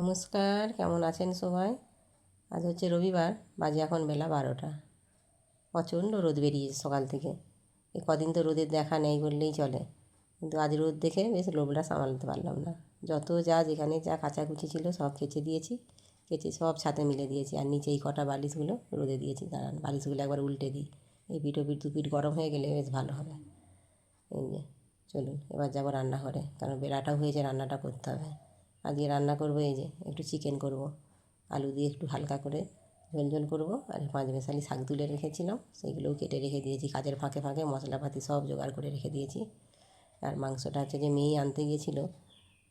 নমস্কার, কেমন আছেন সবাই? আজ হচ্ছে রবিবার, বাজে এখন বেলা বারোটা। প্রচণ্ড রোদ বেরিয়েছে সকাল থেকে। এই কদিন তো রোদের দেখা নেই বললেই চলে। কিন্তু আজ রোদ দেখে বেশ লোভটা সামলাতে পারলাম না। যত যা যেখানে যা কাচাকুচি ছিল সব কেচে দিয়েছি, কেচে সব ছাতে মিলে দিয়েছি। আর নিচে এই কটা বালিশগুলো রোদে দিয়েছি। দাঁড়ান, বালিশগুলো একবার উল্টে দিই। এই পিঠো পিঠ দুপিঠ গরম হয়ে গেলে বেশ ভালো হবে। এই যে, চলুন, এবার যাব রান্নাঘরে। কারণ বেলাটাও হয়েছে, রান্নাটা করতে হবে। আজকে রান্না করব এই যে, একটু চিকেন করব। আলু দিয়ে একটু হালকা করে ঝোল ঝোল করব। আর পাঁচ শাক তুলে রেখেছিলাম, সেইগুলোও কেটে রেখে দিয়েছি। কাজের ফাঁকে ফাঁকে মশলাপাতি সব জোগাড় করে রেখে দিয়েছি। আর মাংসটা হচ্ছে যে মেয়ে আনতে গিয়েছিল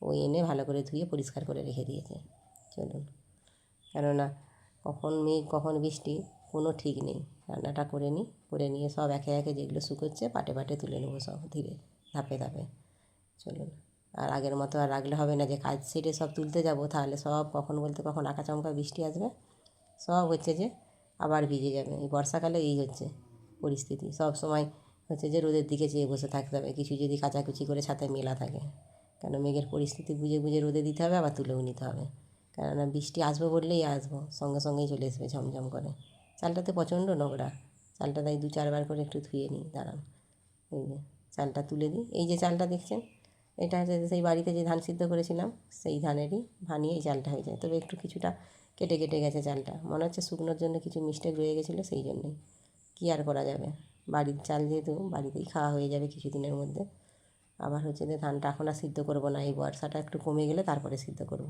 ওই এনে ভালো করে ধুয়ে পরিষ্কার করে রেখে দিয়েছে। চলুন। কেননা কখন মেঘ, কখন বৃষ্টি, কোনো ঠিক নেই। রান্নাটা করে নিই, করে নিয়ে সব একে একে যেগুলো শুকোচ্ছে, পাটে পাটে তুলে নেব সব ধীরে, ধাপে ধাপে। চলুন। আর আগের মতো আর রাখলে হবে না যে কাজ সেরে সব তুলতে যাব। তাহলে সব কখন বলতে কখন আঁকাচমকা বৃষ্টি আসবে, সব হচ্ছে যে আবার ভিজে যাবে। এই বর্ষাকালে এই হচ্ছে পরিস্থিতি। সব সময় হচ্ছে যে রোদের দিকে চেয়ে বসে থাকতে হবে। কিছু যদি কাচাকুচি করে ছাতে মেলা থাকে, কেন মেঘের পরিস্থিতি বুঝে বুঝে রোদে দিতে হবে, আবার তুলেও নিতে হবে। কেননা বৃষ্টি আসবে বললেই আসব, সঙ্গে সঙ্গেই চলে আসবে ঝমঝম করে। চালটাতে প্রচণ্ড নোংরা। চালটা তাই দু চারবার করে একটু ধুয়ে নিই, দাঁড়ান। এই যে চালটা তুলে দিই। এই যে চালটা দেখছেন এটা হচ্ছে সেই বাড়িতে যে ধান সিদ্ধ করেছিলাম, সেই ধানেরই ভানিয়ে এই চালটা হয়ে যায়। তবে একটু কিছুটা কেটে কেটে গেছে চালটা মনে হচ্ছে শুকনোর জন্য কিছু মিস্টেক রয়ে গেছিল, সেই জন্যই। কী আর করা যাবে? বাড়ির চাল যেহেতু বাড়িতেই খাওয়া হয়ে যাবে কিছু দিনের মধ্যে। আবার হচ্ছে যে ধানটা এখন আর সিদ্ধ করব না, এই বর্ষাটা একটু কমে গেলে তারপরে সিদ্ধ করব।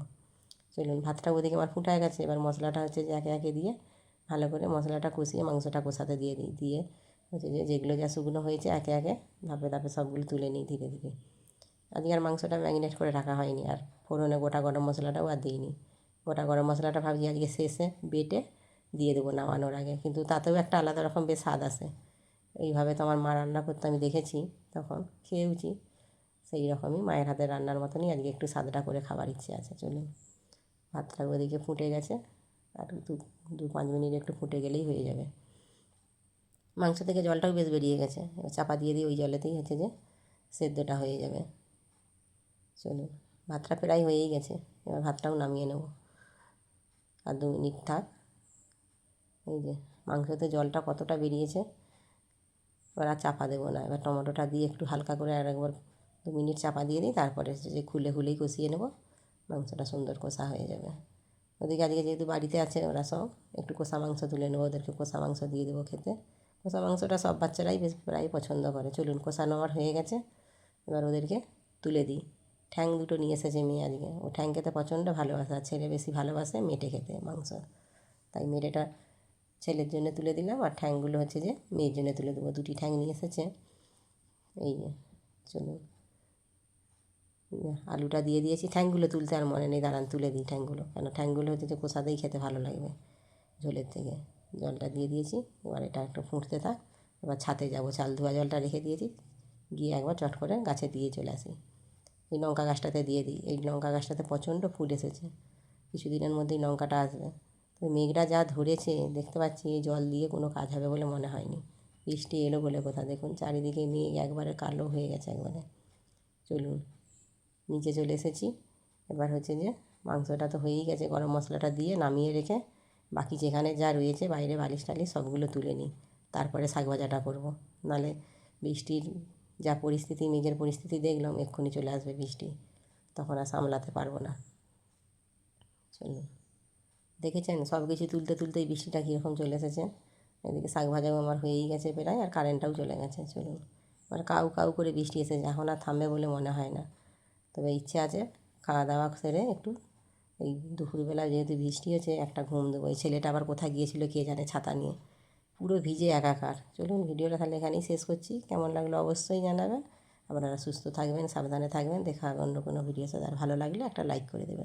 চলুন, ভাতটা ওদিকে আমার ফুটায় গেছে। এবার মশলাটা হচ্ছে যে একে একে দিয়ে ভালো করে মশলাটা কষিয়ে, মাংসটা কষাতে দিয়ে দিই। দিয়ে হচ্ছে যে যেগুলো যা শুকনো হয়েছে, একে একে ধাপে ধাপে সবগুলো তুলে নিই ধীরে ধীরে। আজকে আর মাংসটা ম্যারিনেট করে রাখা হয়নি আর ফোড়নে গোটা গরম মশলাটাও আর দিইনি। গোটা গরম মশলাটা ভাবছি আজকে শেষে বেটে দিয়ে দেবো নামানোর আগে। কিন্তু তাতেও একটা আলাদা রকম বেশ স্বাদ আসে এইভাবে তো আমার মা রান্না করতে, আমি দেখেছি তখন, খেয়েওছি। সেই রকমই মায়ের হাতের রান্নার মতনই আজকে একটু স্বাদটা করে খাবার ইচ্ছে আছে, চলুন। ভাতটা ওদিকে ফুটে গেছে, আর দু দু পাঁচ মিনিট একটু ফুটে গেলেই হয়ে যাবে। মাংস থেকে জলটাও বেশ বেরিয়ে গেছে। চাপা দিয়ে দিই ওই জলেতেই হচ্ছে যে সেদ্ধটা হয়ে যাবে। চলুন, ভাতটা প্রায় হয়েই গেছে, এবার ভাতটাও নামিয়ে নেব। আর দু মিনিট থাক এই যে মাংসতে জলটা কতটা বেরিয়েছে, এবার আর চাপা দেবো না। এবার টমেটোটা দিয়ে একটু হালকা করে আর একবার দু মিনিট চাপা দিয়ে দিই, তারপরে যে খুলে খুলেই কষিয়ে নেব, মাংসটা সুন্দর কষা হয়ে যাবে। ওদিকে আজকে যেহেতু বাড়িতে আছে ওরা সব, একটু কষা মাংস তুলে নেব, ওদেরকে কষা মাংস দিয়ে দেবো খেতে। কষা মাংসটা সব বাচ্চারাই বেশ প্রায় পছন্দ করে। চলুন, কষানো আমার হয়ে গেছে, এবার ওদেরকে তুলে দিই। ঠ্যাং দুটো নিয়ে এসেছে মেয়ে আজকে। ও ঠ্যাং খেতে প্রচণ্ড ভালোবাসে ছেলে বেশি ভালোবাসে মেটে খেতে, মাংস। তাই মেটেটা ছেলের জন্য তুলে দিলাম, আর ঠ্যাংগুলো হচ্ছে যে মেয়ের জন্য তুলে দেবো। দুটি ঠ্যাং নিয়ে এসেছে। এই যে চলুন আলুটা দিয়ে দিয়েছি। ঠ্যাংগুলো তুলতে আর মনে নেই, দাঁড়ান তুলে দিই ঠ্যাংগুলো। কেন ঠ্যাংগুলো হচ্ছে যে কষাতেই খেতে ভালো লাগবে ঝোলের থেকে। জলটা দিয়ে দিয়েছি, এবার এটা একটু ফুটতে থাক। এবার ছাতে যাব। চাল ধোয়া জলটা রেখে দিয়েছি। গিয়ে একবার চট করে গাছে দিয়ে চলে আসি। এই লঙ্কা গাছটাতে দিয়ে দিই। এই লঙ্কা গাছটাতে প্রচণ্ড ফুল এসেছে। কিছু দিনের মধ্যেই লঙ্কাটা আসবে। তো মেঘটা যা ধরেছে, দেখতে পাচ্ছি এই জল দিয়ে কোনো কাজ হবে বলে মনে হয়নি। বৃষ্টি এলো বলে কোথা। দেখুন, চারিদিকে মেঘ একবারে কালো হয়ে গেছে একবারে। চলুন, নিচে চলে এসেছি। এবার হচ্ছে যে মাংসটা তো হয়েই গেছে, গরম মশলাটা দিয়ে নামিয়ে রেখে বাকি যেখানে যা রয়েছে, বাইরে বালিশ টালিশ সবগুলো তুলে নিই। তারপরে শাক ভাজাটা করব। নাহলে বৃষ্টির যা পরিস্থিতি, মেঘের পরিস্থিতি দেখলাম, এক্ষুনি চলে আসবে বৃষ্টি। তখন আর সামলাতে পারব না। চলুন। দেখেছেন? সব কিছু তুলতে তুলতেই বৃষ্টিটা কীরকম চলে এসেছে। এদিকে শাক ভাজাও আমার হয়েই গেছে প্রায়, আর কারেন্টটাও চলে গেছে। চলুন। এবার কাউ কাউ করে বৃষ্টি এসেছে। এখন আর থামবে বলে মনে হয় না। তবে ইচ্ছে আছে খাওয়া দাওয়া সেরে একটু এই দুপুরবেলা যেহেতু বৃষ্টি হচ্ছে, একটা ঘুম দেবো। এই ছেলেটা আবার কোথায় গিয়েছিল কে জানে ছাতা নিয়ে। পুরো ভিজে একাকার। চলুন ভিডিওটা তাহলে এখানেই শেষ করছি। কেমন লাগল অবশ্যই জানাবেন। আপনারা সুস্থ থাকবেন, সাবধানে থাকবেন। দেখা হবে অন্য কোনো ভিডিও সাথে। আর ভালো লাগলে একটা লাইক করে দেবেন।